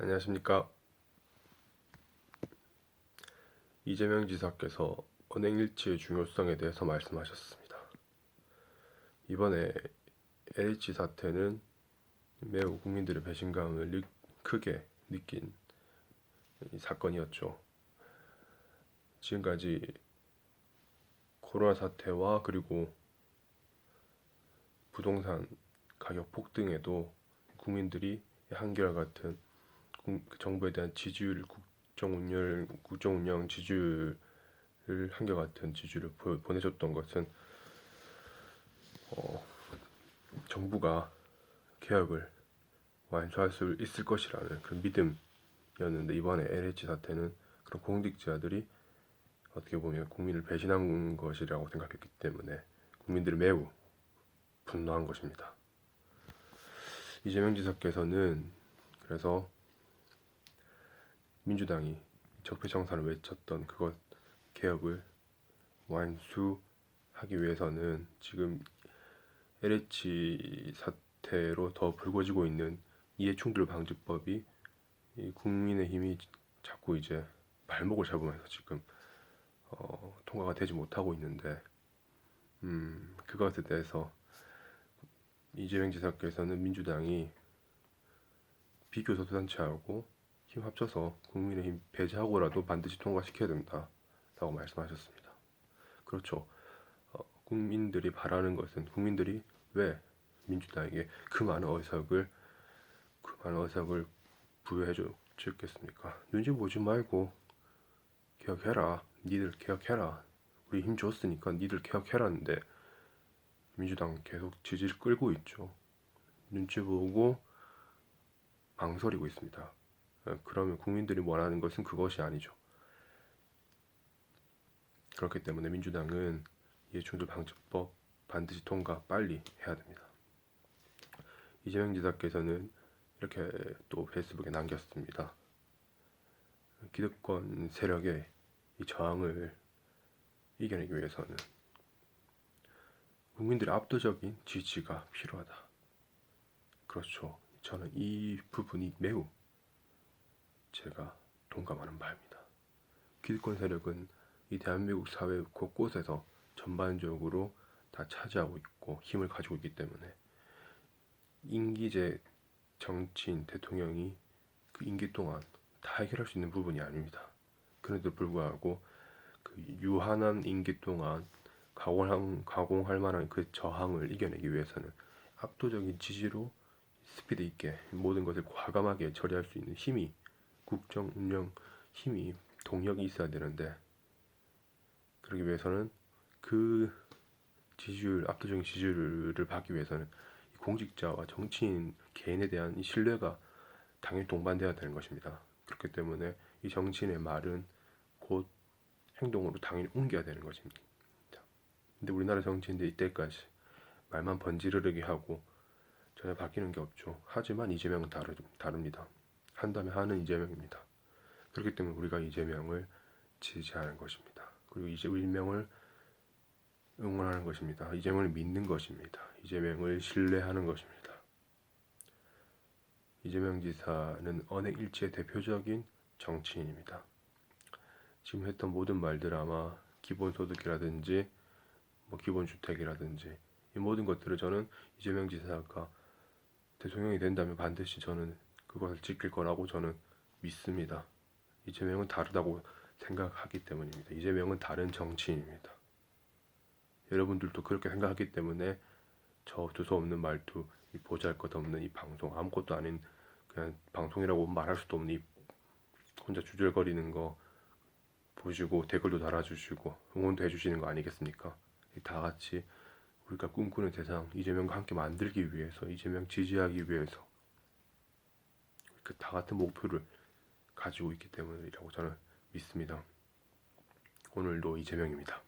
안녕하십니까. 이재명 지사께서 언행 일치의 중요성에 대해서 말씀하셨습니다. 이번에 LH 사태는 매우 국민들의 배신감을 느- 크게 느낀 이 사건이었죠. 지금까지 코로나 사태와 그리고 부동산 가격 폭등에도 국민들이 한결같은 국- 정부에 대한 지지율, 국정 운영, 국정 운영 지지율을 한결같은 보- 보내줬던 것은 어, 정부가 개혁을 완수할 수 있을 것이라는 그런 믿음이었는데 이번에 LH 사태는 그런 공직자들이 어떻게 보면 국민을 배신한 것이라고 생각했기 때문에 국민들이 매우 분노한 것입니다. 이재명 지사께서는 그래서 민주당이 적폐청산을 외쳤던 그것 개혁을 완수하기 위해서는 지금 LH 사태로 더 불거지고 있는 이해충돌 방지법이 이 국민의힘이 자꾸 이제 발목을 잡으면서 지금 어, 통과가 되지 못하고 있는데 음, 그것에 대해서 이재명 지사께서는 민주당이 비교섭단체하고 힘 합쳐서 국민의힘 배제하고라도 반드시 통과시켜야 된다 라고 말씀하셨습니다. 그렇죠. 어, 국민들이 바라는 것은 국민들이 왜 민주당에게 그 많은 의석을 그 많은 의석을 부여해 줬겠습니까? 눈치 보지 말고 개혁해라. 니들 개혁해라. 우리 힘 줬으니까 니들 개혁해라는데 민주당 계속 지지를 끌고 있죠. 눈치 보고 망설이고 있습니다. 어, 그러면 국민들이 원하는 것은 그것이 아니죠. 그렇기 때문에 민주당은 이해충돌 방지법 반드시 통과 빨리 해야 됩니다. 이재명 지사께서는 이렇게 또 페이스북에 남겼습니다. 기득권 세력의 이 저항을 이겨내기 위해서는 국민들의 압도적인 지지가 필요하다. 그렇죠. 저는 이 부분이 매우 제가 동감하는 바입니다. 기득권 세력은 이 대한민국 사회 곳곳에서 전반적으로 다 차지하고 있고 힘을 가지고 있기 때문에 임기제 정치인 대통령이 그 임기 동안 다 해결할 수 있는 부분이 아닙니다. 그런데도 불구하고 그 유한한 임기 동안 가공할, 가공할 만한 그 저항을 이겨내기 위해서는 압도적인 지지로 스피드 있게 모든 것을 과감하게 처리할 수 있는 힘이 국정 운영 힘이 동력이 있어야 되는데 그러기 위해서는 그 지지율 압도적인 지지율을 받기 위해서는 이 공직자와 정치인 개인에 대한 이 신뢰가 당연히 동반돼야 되는 것입니다. 그렇기 때문에 이 정치인의 말은 곧 행동으로 당연히 옮겨야 되는 것입니다. 근데 우리나라 정치인들 이때까지 말만 번지르르게 하고 전혀 바뀌는 게 없죠. 하지만 이재명은 다르, 다릅니다. 한다면 하는 이재명입니다. 그렇기 때문에 우리가 이재명을 지지하는 것입니다. 그리고 이제 일명을 응원하는 것입니다. 이재명을 믿는 것입니다. 이재명을 신뢰하는 것입니다. 이재명 지사는 언행 일치의 대표적인 정치인입니다. 지금 했던 모든 말들 아마 기본소득이라든지 뭐 기본주택이라든지 이 모든 것들을 저는 이재명 지사가 대통령이 된다면 반드시 저는 그것을 지킬 거라고 저는 믿습니다. 이재명은 다르다고 생각하기 때문입니다. 이재명은 다른 정치인입니다. 여러분들도 그렇게 생각하기 때문에 저 두서 없는 말투, 이 보잘 것 없는 이 방송, 아무것도 아닌 그냥 방송이라고 말할 수도 없는 이 혼자 주절거리는 거 보시고 댓글도 달아주시고 응원도 해주시는 거 아니겠습니까? 다 같이 우리가 꿈꾸는 세상 이재명과 함께 만들기 위해서 이재명 지지하기 위해서 그 다 같은 목표를 가지고 있기 때문이라고 저는 믿습니다. 오늘도 이재명입니다.